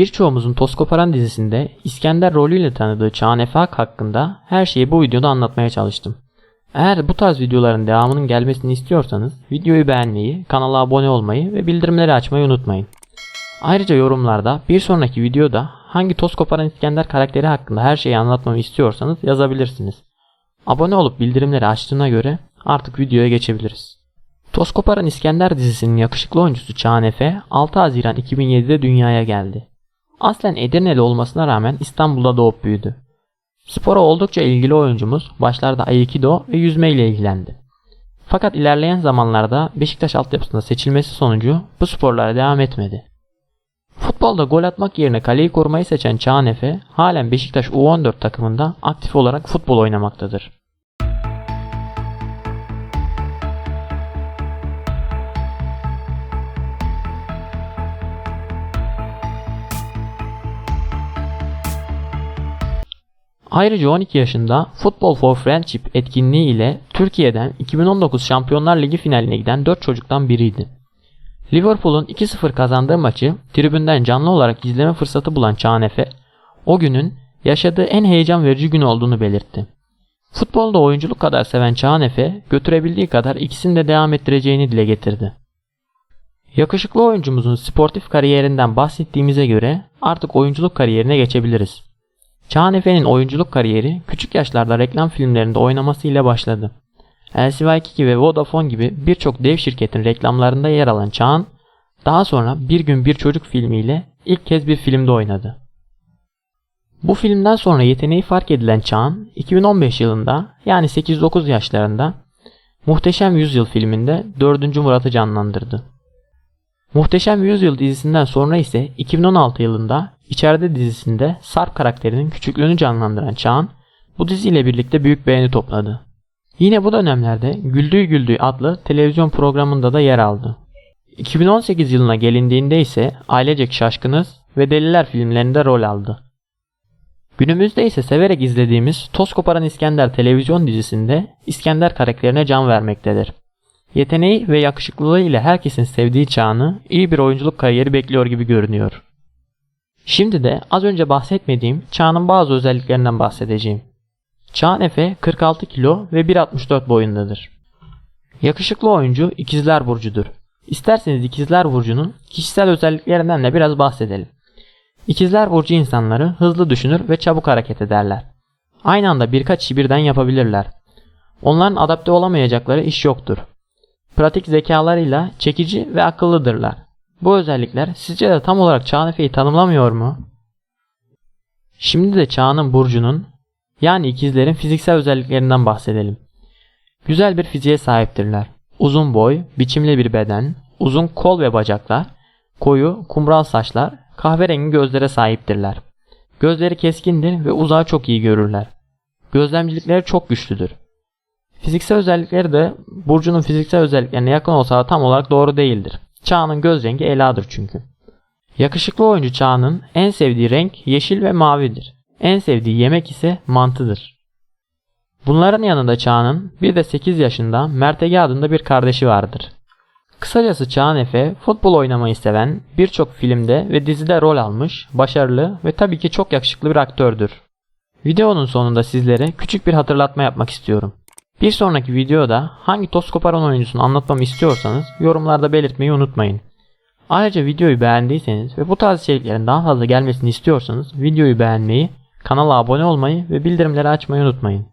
Birçoğumuzun Toz Koparan dizisinde İskender rolüyle tanıdığı Çağan Efak hakkında her şeyi bu videoda anlatmaya çalıştım. Eğer bu tarz videoların devamının gelmesini istiyorsanız videoyu beğenmeyi, kanala abone olmayı ve bildirimleri açmayı unutmayın. Ayrıca yorumlarda bir sonraki videoda hangi Toz Koparan İskender karakteri hakkında her şeyi anlatmamı istiyorsanız yazabilirsiniz. Abone olup bildirimleri açtığına göre artık videoya geçebiliriz. Toz Koparan İskender dizisinin yakışıklı oyuncusu Çağan Efe 6 Haziran 2007'de dünyaya geldi. Aslen Edirneli olmasına rağmen İstanbul'da doğup büyüdü. Spora oldukça ilgili oyuncumuz başlarda Aikido ve yüzme ile ilgilendi. Fakat ilerleyen zamanlarda Beşiktaş altyapısında seçilmesi sonucu bu sporlara devam etmedi. Futbolda gol atmak yerine kaleyi korumayı seçen Çağan Efe halen Beşiktaş U14 takımında aktif olarak futbol oynamaktadır. Ayrıca 12 yaşında Football for Friendship etkinliği ile Türkiye'den 2019 Şampiyonlar Ligi finaline giden 4 çocuktan biriydi. Liverpool'un 2-0 kazandığı maçı tribünden canlı olarak izleme fırsatı bulan Çağan Efe, o günün yaşadığı en heyecan verici gün olduğunu belirtti. Futbolda oyunculuk kadar seven Çağan Efe, götürebildiği kadar ikisini de devam ettireceğini dile getirdi. Yakışıklı oyuncumuzun sportif kariyerinden bahsettiğimize göre artık oyunculuk kariyerine geçebiliriz. Çağan Efe'nin oyunculuk kariyeri küçük yaşlarda reklam filmlerinde oynamasıyla başladı. LCY2 ve Vodafone gibi birçok dev şirketin reklamlarında yer alan Çağan, daha sonra Bir Gün Bir Çocuk filmiyle ilk kez bir filmde oynadı. Bu filmden sonra yeteneği fark edilen Çağan, 2015 yılında yani 8-9 yaşlarında Muhteşem Yüzyıl filminde 4. Murat'ı canlandırdı. Muhteşem Yüzyıl dizisinden sonra ise 2016 yılında İçeride dizisinde Sarp karakterinin küçüklüğünü canlandıran Çağan bu diziyle birlikte büyük beğeni topladı. Yine bu dönemlerde Güldüğü Güldüğü adlı televizyon programında da yer aldı. 2018 yılına gelindiğinde ise Ailecek Şaşkınız ve Deliler filmlerinde rol aldı. Günümüzde ise severek izlediğimiz Toz Koparan İskender televizyon dizisinde İskender karakterine can vermektedir. Yeteneği ve yakışıklılığı ile herkesin sevdiği Çağan'ı iyi bir oyunculuk kariyeri bekliyor gibi görünüyor. Şimdi de az önce bahsetmediğim Çağ'ın bazı özelliklerinden bahsedeceğim. Çağan Efe 46 kilo ve 1.64 boyundadır. Yakışıklı oyuncu İkizler Burcu'dur. İsterseniz İkizler Burcu'nun kişisel özelliklerinden de biraz bahsedelim. İkizler Burcu insanları hızlı düşünür ve çabuk hareket ederler. Aynı anda birkaç işi birden yapabilirler. Onların adapte olamayacakları iş yoktur. Pratik zekalarıyla çekici ve akıllıdırlar. Bu özellikler sizce de tam olarak Çağan Efe'yi tanımlamıyor mu? Şimdi de Çağan'ın burcunun yani ikizlerin fiziksel özelliklerinden bahsedelim. Güzel bir fiziğe sahiptirler. Uzun boy, biçimli bir beden, uzun kol ve bacaklar, koyu, kumral saçlar, kahverengi gözlere sahiptirler. Gözleri keskindir ve uzağı çok iyi görürler. Gözlemcilikleri çok güçlüdür. Fiziksel özellikleri de Burcu'nun fiziksel özelliklerine yakın olsa da tam olarak doğru değildir. Çağ'ın göz rengi eladır çünkü. Yakışıklı oyuncu Çağ'ın en sevdiği renk yeşil ve mavidir. En sevdiği yemek ise mantıdır. Bunların yanında Çağ'ın bir de 8 yaşında Mert Ege adında bir kardeşi vardır. Kısacası Çağan Efe futbol oynamayı seven, birçok filmde ve dizide rol almış, başarılı ve tabii ki çok yakışıklı bir aktördür. Videonun sonunda sizlere küçük bir hatırlatma yapmak istiyorum. Bir sonraki videoda hangi toz koparan oyuncusunu anlatmamı istiyorsanız yorumlarda belirtmeyi unutmayın. Ayrıca videoyu beğendiyseniz ve bu tarz içeriklerin daha fazla gelmesini istiyorsanız videoyu beğenmeyi, kanala abone olmayı ve bildirimleri açmayı unutmayın.